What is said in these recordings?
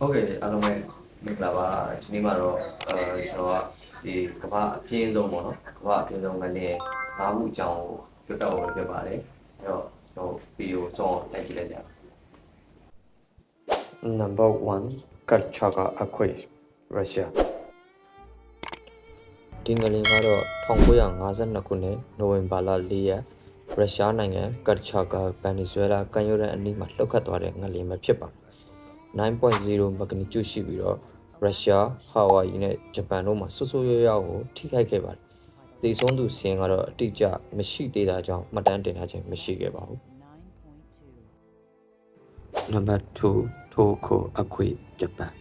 ဟုတ်ကဲ့အားလုံးပဲမင်္ဂလာပါဒီနေ့မှာတော့အဲကျွန်တော်ကဒီကမ္ဘာအပြင်းဆုံးပေါ့နော်ကမ္ဘာအပြင်းဆုံးငလင်းငါးခုအကြောင်းကိုပြောတော့ဖြစ်ပါတယ်အဲ့တော့ကျွန်တော်ဗီဒီယိုဆုံးအောင်လိုက်ကြည့်လိုက်ကြအောင် Number 1 Karchaka Aquarius Russia ဒီငလင်ကတော့1952ခုနှစ်နိုဝင်ဘာလ4ရက်ရုရှားနိုင်ငံကတ်ချာကာဗန်နီဇွဲလားကန်ယိုရန်အနီးမှာလှုပ်ခတ်သွားတဲ့ငလင်ပဲဖြစ်ပါတယ် 9.0မဂနီကျူရှိပြီးတော့ရုရှားဟာဝိုင်ယီနဲ့ဂျပန်တို့မှာဆွဆွရွရွကိုထိခိုက်ခဲ့ပါတယ်။သေဆုံးသူစင်းကတော့အတိအကျမရှိသေးတာကြောင့်မှတ်တမ်းတင်ထားခြင်းမရှိခဲ့ပါဘူး။ Number 2 Toko Akui Japan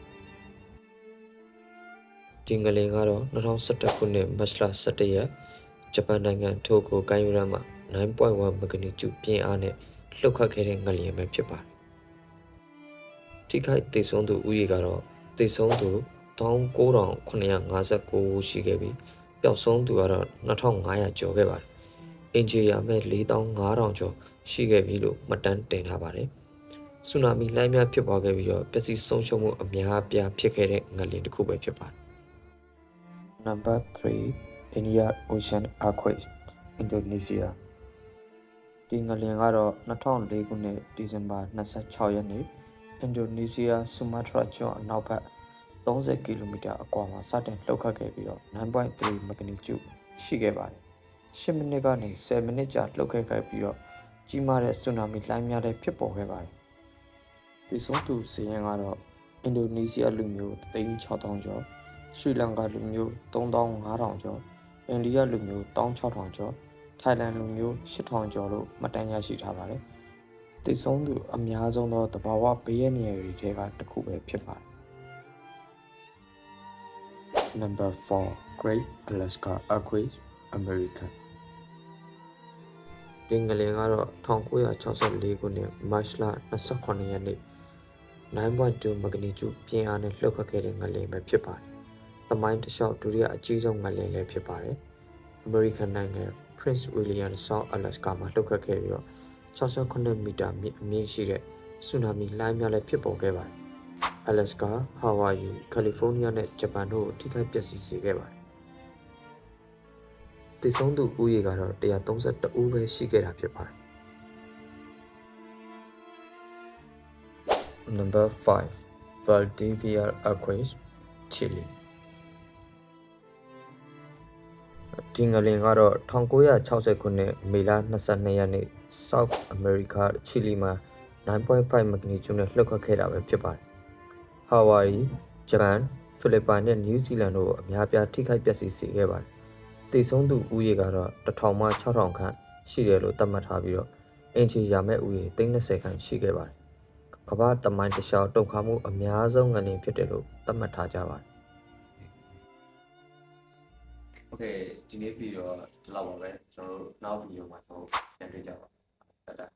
ဒီငလင်ကတော့2011ခုနှစ်မတ်လ17ရက်ဂျပန်နိုင်ငံထိုကိုကိုင်းယူရမ်းမှာ9.1မဂနီကျူပြင်းအားနဲ့လှုပ်ခတ်ခဲ့တဲ့ငလျင်ပဲဖြစ်ပါတယ်။ ထိခိုက်သေဆုံးသူဦးရေကတော့သေဆုံးသူ19959ဦးရှိခဲ့ပြီးပျောက်ဆုံးသူကတော့2500ကျော်ခဲ့ပါတယ်။အင်ဂျီယာမဲ့4500ကျော်ရှိခဲ့ပြီလို့မှတ်တမ်းတင်ထားပါတယ်။ဆူနာမီလှိုင်းများဖြစ်ပေါ်ခဲ့ပြီးတော့ပျက်စီးဆုံးရှုံးမှုအများအပြားဖြစ်ခဲ့တဲ့ငလျင်တစ်ခုပဲဖြစ်ပါတယ်။ Number 3 India Ocean Earthquake Indonesia ဒီငလျင်ကတော့2004ခုနှစ်ဒီဇင်ဘာ26ရက်နေ့ အင်ဒိုနီးရှားဆူမာတရာကျွန်းအနောက်ဘက်30ကီလိုမီတာအကွာမှာစတင်လှုပ်ခတ်ခဲ့ပြီးတော့9.3မဂနီကျူရှိခဲ့ပါတယ်။10မိနစ်ကနေ10မိနစ်ကြာလှုပ်ခတ်ခဲ့ပြီးတော့ကြီးမားတဲ့ဆူနာမီလှိုင်းများလည်းဖြစ်ပေါ်ခဲ့ပါတယ်။ဒီဆုံးသူစီရင်ကတော့အင်ဒိုနီးရှားလူမျိုး3600ကျော်ရှရီလင်္ကာလူမျိုး3500ကျော်အိန္ဒိယလူမျိုး16000ကျော်ထိုင်လန်လူမျိုး8000ကျော်လို့မှတ်တမ်းရရှိထားပါတယ်။ တိတ်ဆုံးသူအများဆုံးသောတဘာဝဘေးရနေရာတွေထဲကတစ်ခုပဲဖြစ်ပါတယ်။ Number 4 Great Alaska Earthquake America ဒီငလင်ကတော့1964ခုနှစ်မတ်လ28ရက်နေ့9.2မဂနီကျူပြင်းအားနဲ့လှုပ်ခတ်ခဲ့တဲ့ငလင်ပဲဖြစ်ပါတယ်။သမိုင်းတစ်လျှောက်ဒုတိယအကြီးဆုံးငလင်လည်းဖြစ်ပါတယ်။ American နိုင်ငံ Prince William South Alaska မှာလှုပ်ခတ်ခဲ့ပြီးတော့ 68မီတာမြင့်အမြင့်ရှိတဲ့ဆူနာမီလှိုင်းများလည်းဖြစ်ပေါ်ခဲ့ပါတယ်။ Alaska, Hawaii, California နဲ့ဂျပန်တို့ကိုထိခိုက်ပျက်စီးစေခဲ့ပါတယ်။တည်ဆုံးသူဦးရေကတော့132ဦးပဲရှိခဲ့တာဖြစ်ပါတယ်။ Number 5 Valdivia Earthquake Chile ဒီငလင်ကတော့1960ခုနှစ်မေလ22ရက်နေ့ South America ချီလီမှာ9.5 magnitude နဲ့လှုပ်ခတ်ခဲ့တာပဲဖြစ်ပါတယ်။ Hawaii, Japan, Philippines နဲ့ New Zealand တို့အများပြားထိခိုက်ပျက်စီးစေခဲ့ပါတယ်။သေဆုံးသူဦးရေကတော့1000မှ6000ခန့်ရှိတယ်လို့သတ်မှတ်ထားပြီးတော့အင်ချီရာမဲ့ဦးရေ30ခန့်ရှိခဲ့ပါတယ်။ကမ္ဘာတမိုင်းတစ်လျှောက်တုံခါမှုအများဆုံးငလျင်ဖြစ်တယ်လို့သတ်မှတ်ထားကြပါတယ်။ Okay ဒီနေ့ပြီးတော့ဒီလောက်ပါပဲကျွန်တော်တို့နောက်ဗီဒီယိုမှာကျွန်တော်ပြန်တွေ့ကြပါ Ta-da.